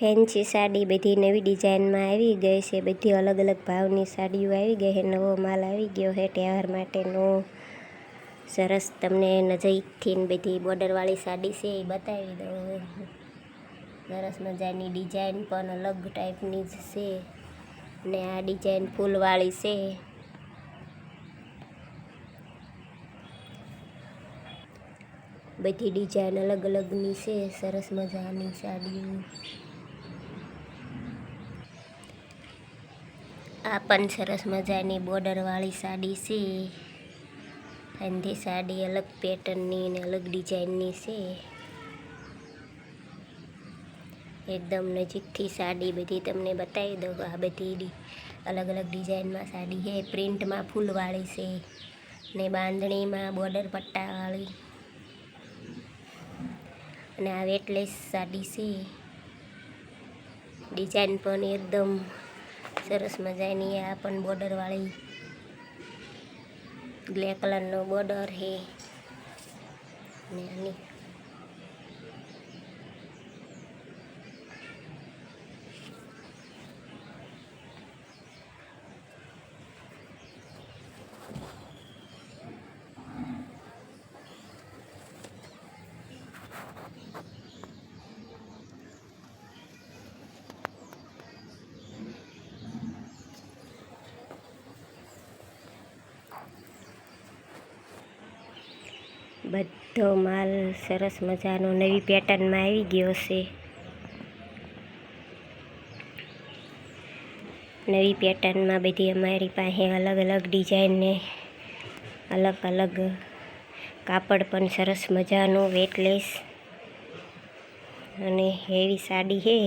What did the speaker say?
Fancy sari બધી નવી ડિઝાઇનમાં આવી ગઈ છે. બધી અલગ અલગ ભાવની સાડીઓ આવી ગઈ છે. નવો માલ આવી ગયો છે તહેવાર માટેનો. સરસ તમને નજીકથી બધી બોર્ડરવાળી સાડી છે એ બતાવી દઉં સરસ મજાની ડિઝાઇન પણ અલગ ટાઈપની જ છે. ને આ ડિઝાઇન ફૂલવાળી છે. બધી ડિઝાઇન અલગ અલગની છે. સરસ મજાની સાડીઓ. આ પણ સરસ મજાની બોર્ડરવાળી સાડી છે. ફેન્સી સાડી અલગ પેટર્નની અને અલગ ડિઝાઇનની છે. એકદમ નજીકથી સાડી બધી તમને બતાવી દઉં આ બધી અલગ અલગ ડિઝાઇનમાં સાડી છે. પ્રિન્ટમાં ફૂલવાળી છે ને બાંધણીમાં બોર્ડર પટ્ટાવાળી. અને આ વેટલેસ સાડી છે. ડિઝાઇન પણ એકદમ સરસ મજાની આ પણ બોર્ડરવાળી બ્લેક કલરનો બોર્ડર હે. ને આની બધો માલ સરસ મજાનો નવી પેટર્નમાં આવી ગયો છે. નવી પેટર્નમાં બધી અમારી પાસે અલગ અલગ ડિઝાઇનને અલગ અલગ કાપડ પણ સરસ મજાનું વેટલેસ અને હેવી સાડી છે.